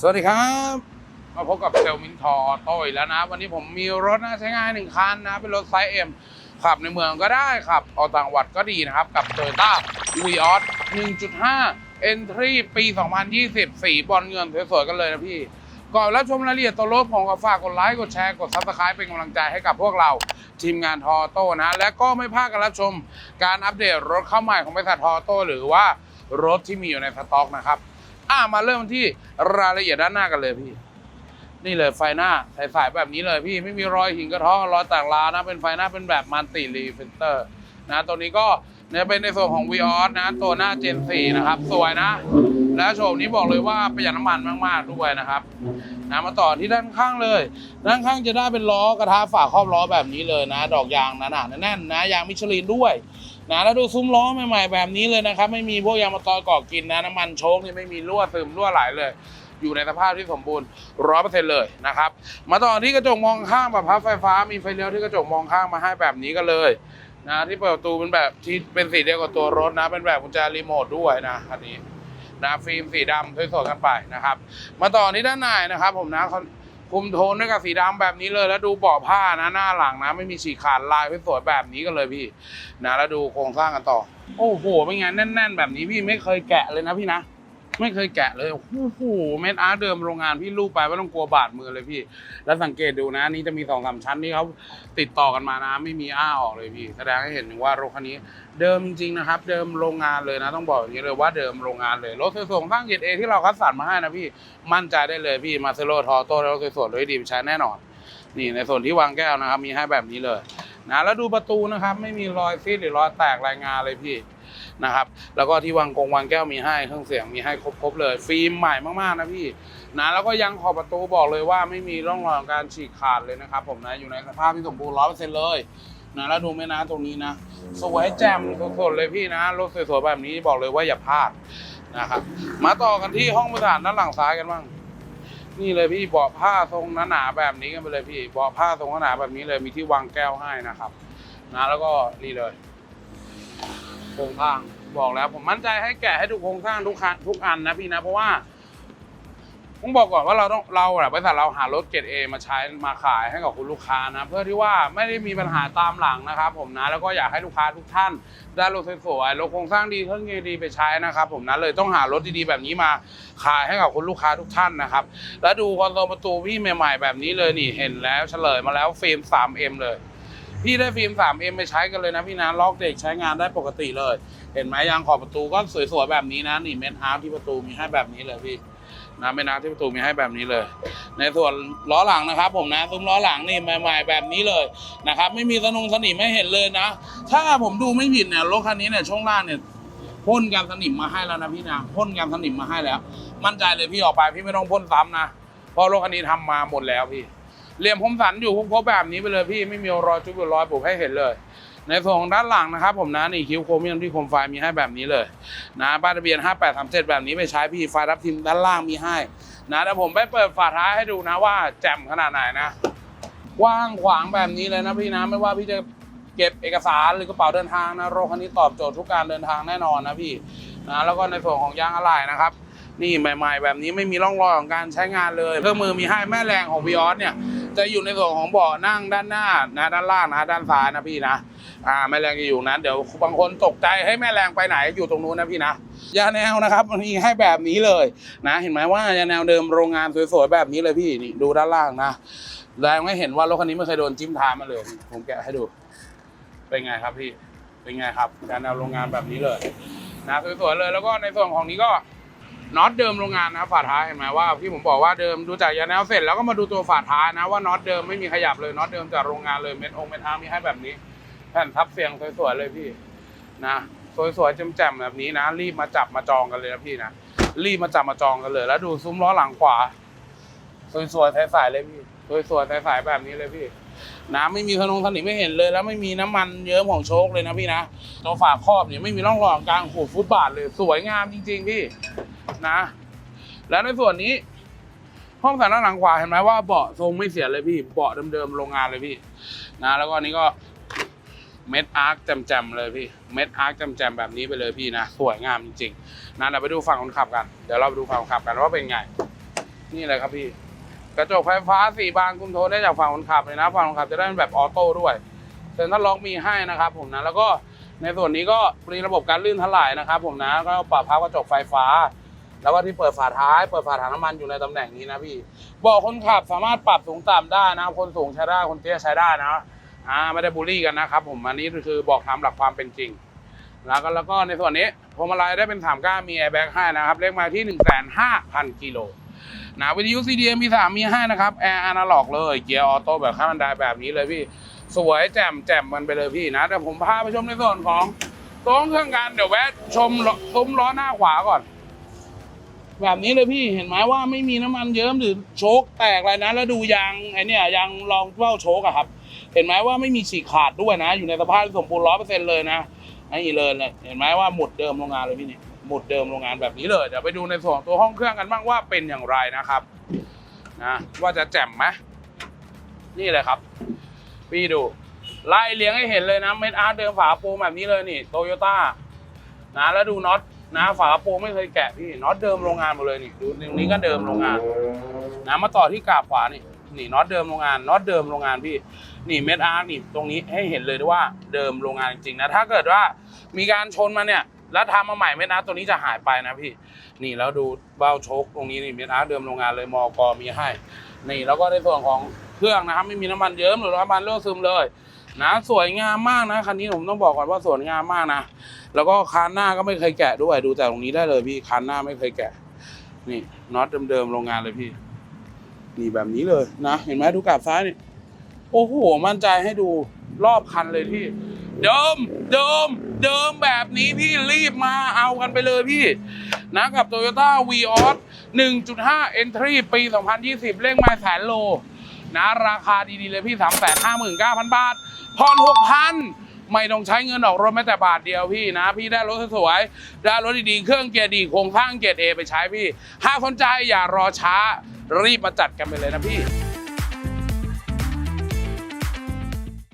สวัสดีครับ มาพบกับเซลมินทอออโต้อีกแล้วนะ วันนี้ผมมีรถน่าใช้งานหนึ่งคันนะ เป็นรถไซส์เอ็มขับในเมืองก็ได้ขับออกต่างจังหวัดก็ดีนะครับ กับ t o y ต้า v ีออส1.5 Entry ปี 2020 สีบอลเงินสวยๆกันเลยนะพี่ ก่อนรับชมรายละเอียดตัวรถผมก็ฝากกดไลค์กดแชร์กด Subscribe เป็นกำลังใจให้กับพวกเราทีมงานทอโต้นะ และก็ไม่พลาดกันรับชมการอัปเดตรถเข้าใหม่ของบริษัททอโต้หรือว่ารถที่มีอยู่ในสต็อกนะครับ อะมาเริ่มที่รายละเอียดด้านหน้ากันเลยพี่ นี่เลยไฟหน้าใสๆแบบนี้เลยพี่ไม่มีรอยหินกระท้อรอยแตกร้านะเป็นไฟหน้าเป็นแบบมันติรีฟิลเตอร์นะตัวนี้ก็เนี่ยเป็นในส่วนของ v ีออสนะ ตัวหน้าเจน4นะครับ สวยนะ แล้วโฉมนี้บอกเลยว่าประหยัดน้ำมันมาก ๆ ด้วยนะครับนะมาต่อที่ด้านข้างเลย ด้านข้างจะได้เป็นล้อกระทะฝาครอบล้อแบบนี้เลยนะ ดอกยางหนาๆแน่นๆนะ ยางมิชลินด้วย นะแล้วดูซุ้มล้อใหม่ๆแบบนี้เลยนะครับ ไม่มีพวกยางมะตอยเกาะกินนะน้ำมันโชคนี่ไม่มีรั่วซึมรั่วไหลเลย อยู่ในสภาพที่สมบูรณ์ร้อยเปอร์เซ็นต์เลยนะครับ มาต่อที่กระจกมองข้างแบบพับไฟฟ้ามีไฟเลี้ยวที่กระจกมองข้างมาให้แบบนี้กันเลยนะที่เปิดประตูเป็นแบบที่เป็นสีเดียวกับตัวรถนะ เป็นแบบกุญแจรีโมทด้วยนะคันนี้นะฟิล์มสีดำสวยๆกันไปนะครับ มาต่อที่ด้านในนะครับ ผมนะ คุมโทนด้วยกับสีดำแบบนี้เลยแล้วดูเบาะผ้านะหน้าหลังนะ ไม่มีฉีกขาดลายสวยแบบนี้กันเลยพี่นะแล้วดูโครงสร้างกันต่อ โอ้โหเป็นไงแน่น ๆ แบบนี้พี่ไม่เคยแกะเลยนะพี่นะ ไม่เคยแกะเลยโอ้โหเม็ดอาร์ตเดิมโรงงานพี่ลูกไปไม่ต้องกลัวบาดมือเลยพี่ แล้วสังเกตดูนะนี่จะมีสองสามชั้นที่เขาติดต่อกันมานะไม่มีอ้าออกเลยพี่ แสดงให้เห็นถึงว่ารถคันนี้ เดิมจริงนะครับ เดิมโรงงานเลยนะ ต้องบอกอย่างนี้เลยว่าเดิมโรงงานเลยรถสวยๆของสร้างเกรดเอที่เราคัดสรรมาให้นะพี่มั่นใจได้เลยพี่มาเซโลทอโต้แล้วสวยๆรถดีใช้แน่นอน นี่ในส่วนที่วางแก้วนะครับ มีให้แบบนี้เลย นะแล้วดูประตูนะครับ ไม่มีรอยซีดหรือรอยแตกรายงานเลยพี่นะครับ แล้วก็ที่วางกงวางแก้วมีให้เครื่องเสียงมีให้ครบๆเลยฟิล์มใหม่มากๆนะพี่นะแล้วก็ยังขอบประตูบอกเลยว่าไม่มีร่องรอยของการฉีกขาดเลยนะครับผมนะอยู่ในสภาพที่สมบูรณ์ร้อยเปอร์เซ็นต์เลยนะแล้วดูแม่น้ำตรงนี้นะสวยแจ่มสดๆเลยพี่นะรถสวยๆแบบนี้บอกเลยว่าอย่าพลาดนะครับมาต่อกันที่ห้องผู้โดยสารด้านหลังซ้ายกันบ้าง นี่เลยพี่เบาะผ้าทรงหนาๆแบบนี้กันไปเลยพี่เบาะผ้าทรงหนาแบบนี้เลยมีที่วางแก้วให้นะครับนะแล้วก็นี่เลยโครงสร้างบอกแล้วผมมั่นใจให้แกะให้ดูโครงสร้างทุกคันทุกอันนะพี่นะเพราะว่า ต้องบอกก่อนว่าเราต้องเราอะบริษัทเราหารถเกรดเอมาใช้มาขายให้กับคุณลูกค้านะเพื่อที่ว่าไม่ได้มีปัญหาตามหลังนะครับ ผมนะแล้วก็อยากให้ลูกค้าทุกท่านได้รถสวยๆรถโครงสร้างดีเครื่องยนต์ดีไปใช้นะครับ ผมนะเลยต้องหารถดีๆแบบนี้มาขายให้กับคุณลูกค้าทุกท่านนะครับ แล้วดูคอนโซลประตูพี่ใหม่ ๆ แบบนี้เลยนี่เห็นแล้วเฉลยมาแล้วฟิล์ม 3M เลยพี่ได้ฟิล์ม 3M ไปใช้กันเลยนะพี่นะล็อกเด็กใช้งานได้ปกติเลย เห็นไหมยางขอบประตูก็สวยๆแบบนี้นะนี่เม็ดฮาร์ฟที่ประตูมีให้แบบนี้เลยพี่ นะเม็ดฮาร์ฟที่ประตูมีให้แบบนี้เลย ในส่วนล้อหลังนะครับ ผมนะซุ้มล้อหลังนี่ใหม่ๆแบบนี้เลยนะครับ ไม่มีสนุงสนิมไม่เห็นเลยนะ ถ้าผมดูไม่ผิดเนี่ยรถคันนี้เนี่ยช่วงล่างเนี่ยพ่นกันสนิมมาให้แล้วนะพี่นะพ่นกันสนิมมาให้แล้ว มั่นใจเลยพี่ออกไปพี่ไม่ต้องพ่นซ้ำนะเพราะรถคันนี้ทำมาหมดแล้วพี่เหลี่ยมคมสันอยู่ครบๆแบบนี้ไปเลยพี่ไม่มีรอยจุบหรือรอยบุบให้เห็นเลย ในส่วนของด้านหลังนะครับ ผมนะนี่คิ้วโครเมียมที่โคมไฟมีให้แบบนี้เลยนะป้ายทะเบียน 5837 แบบนี้ไปใช้พี่ไฟรับทิมด้านล่างมีให้นะเดี๋ยวผมไปเปิดฝาท้ายให้ดูนะว่าแจ่มขนาดไหนนะกว้างขวางแบบนี้เลยนะพี่นะไม่ว่าพี่จะเก็บเอกสารหรือกระเป๋าเดินทางนะรถคันนี้ตอบโจทย์ทุกการเดินทางแน่นอนนะพี่นะแล้วก็ในส่วนของยางอะไหล่นะครับ นี่ใหม่ ๆ แบบนี้ไม่มีร่องรอยของการใช้งานเลยเครื่องมือมีให้แม่แรงของวีออสเนี่ยจะอยู่ในส่วนของเบาะนั่งด้านหน้านะด้านล่างนะด้านซ้ายนะพี่นะ อ่าแม่แรงจะอยู่นั้นเดี๋ยวบางคนตกใจให้แม่แรงไปไหนอยู่ตรงนู้นนะพี่นะยาแนวนะครับมันมีให้แบบนี้เลยนะเห็นไหมว่ายาแนวเดิมโรงงานสวยๆแบบนี้เลยพี่นี่ดูด้านล่างนะแรงไม่เห็นว่ารถคันนี้ไม่เคยโดนจิ้มท้ายมาเลย ผมแกะให้ดูเป็นไงครับพี่เป็นไงครับยาแนวโรงงานแบบนี้เลยนะสวยๆเลยแล้วก็ในส่วนของนี้ก็น็อตเดิมโรงงานนะฝาท้ายเห็นไหมว่าที่ผมบอกว่าเดิมดูจากยาแนวเสร็จแล้วก็มาดูตัวฝาท้ายนะว่าน็อตเดิมไม่มีขยับเลยน็อตเดิมจากโรงงานเลยเม็ดองเม็ดอาร์มีให้แบบนี้ แผ่นทับเสียงสวยๆเลยพี่นะสวยๆแจ่มๆแบบนี้นะรีบมาจับมาจองกันเลยนะพี่นะรีบมาจับมาจองกันเลย แล้วดูซุ้มล้อหลังขวา สวยๆใสๆเลยพี่สวยๆใสๆแบบนี้เลยพี่นะไม่มีขนงสนิมไม่เห็นเลย แล้วไม่มีน้ำมันเยิ้มของโชคเลยนะพี่นะตัวฝาครอบเนี่ยไม่มีร่องรอยของการขูดฟุตบาทเลย สวยงามจริง ๆ พี่นะ แล้วในส่วนนี้ ห้องสารด้านหลังขวาเห็นไหมว่าเบาะทรงไม่เสียเลยพี่เบาะเดิมๆโรงงานเลยพี่ นะ แล้วก็อันนี้ก็ เม็ดอาร์คแจ่มๆเลยพี่ เม็ดอาร์คแจ่มๆแบบนี้ไปเลยพี่นะ สวยงามจริงๆนะเดี๋ยวไปดูฝั่งคนขับกัน เดี๋ยวเราไปดูฝั่งคนขับกันว่าเป็นไง นี่เลยครับพี่ กระจกไฟฟ้าสี่บานคุณโทรได้จากฝั่งคนขับเลยนะ ฝั่งคนขับจะได้เป็นแบบออโต้ด้วยเซ็นทรัลล็อกมีให้นะครับผมนะ แล้วก็ในส่วนนี้ก็มีระบบการลื่นถลายนะครับผมนะ ก็ปรับพับกระจกไฟฟ้า แล้วก็ที่เปิดฝาท้าย เปิดฝาถังน้ำมันอยู่ในตำแหน่งนี้นะพี่ บอกคนขับสามารถปรับสูงต่ำได้นะ คนสูงใช้ได้ คนเตี้ยใช้ได้นะ อ่าไม่ได้บูลลี่กันนะครับผมอันนี้คือบอกตามหลักความเป็นจริง แล้วก็แล้วก็ในส่วนนี้พวงมาลัยได้เป็นสามก้านมีแอร์แบ็กให้นะครับเลขมาที่1 5 0 0 0กิโลนะวิทยุ CDM มี3มีให้นะครับแอร์อนาล็อกเลยเกียร์ออโต้แบบข้ามบันไดแบบนี้เลยพี่สวยแจ่มแจ่มมันไปเลยพี่นะแต่ผมพาไปชมในส่วนของตัวเครื่องกันเดี๋ยวแวะชมล้อซุ้มล้อหน้าขวาก่อน แบบนี้เลยพี่เห็นไหมว่าไม่มีน้ำมันเยิ้มหรือโชคแตกอะไรนะแล้วดูยางไอเนี่ยยางรองเบ้าโชคอะครับ เห็นไหมว่าไม่มีฉีกขาดด้วยนะ อยู่ในสภาพที่สมบูรณ์ร้อยเปอร์เซ็นต์เลยนะนี่เลยเลยเห็นไหมว่าหมุดเดิมโรงงานเลยพี่นี่หมุดเดิมโรงงานแบบนี้เลยเดี๋ยวไปดูในส่วนตัวห้องเครื่องกันบ้างว่าเป็นอย่างไรนะครับนะว่าจะแจ่มไหมนี่เลยครับ พี่ดู ไล่เลี้ยงให้เห็นเลยนะเม็ดอาร์ตเดิมฝาโปรแบบนี้เลยนี่โตโยต้านะแล้วดูน็อตนะฝาโปรไม่เคยแกะพี่น็อตเดิมโรงงานหมดเลยนี่ดูตรงนี้ก็เดิมโรงงานนะมาต่อที่กาบขวานี่ นี่น็อตเดิมโรงงานน็อตเดิมโรงงานพี่นี่เม็ดอาร์นี่ตรงนี้ให้เห็นเลยว่าเดิมโรงงานจริงๆนะถ้าเกิดว่ามีการชนมาเนี่ยแล้วทำมาใหม่เม็ดอาร์ตัวนี้จะหายไปนะพี่ นี่แล้วดูเบ้าโชคตรงนี้นี่เม็ดอาร์เดิมโรงงานเลยมอกมีให้ นี่แล้วก็ในส่วนของเครื่องนะครับไม่มีน้ำมันเยิ้มหรือน้ำมันรั่วซึมเลยนะสวยงามมากนะคันนี้ผมต้องบอกก่อนว่าสวยงามมากนะ แล้วก็คานหน้าก็ไม่เคยแกะด้วยดูจากตรงนี้ได้เลยพี่คานหน้าไม่เคยแกะ นี่น็อตเดิมๆโรงงานเลยพี่ นี่แบบนี้เลยนะ เห็นไหมดูกราบซ้ายนี่ โอ้โห มั่นใจให้ดูรอบคันเลยพี่ เดิม เดิม เดิมแบบนี้พี่รีบมาเอากันไปเลยพี่ นะกับ Toyota v ีออส1.5 Entry ปี 2020เร่งมาแสนโล นะ ราคาดีๆเลยพี่ 3 5 9 0 0 0 บาทผ่อน6,000 ไม่ต้องใช้เงินออกรถแม้แต่บาทเดียวพี่นะ พี่ได้รถสวยๆได้รถดีๆเครื่องเกียร์ดีโครงสร้างเกียร์เอไปใช้พี่ถ้าสนใจอย่ารอช้ารีบมาจัดกันไปเลยนะพี่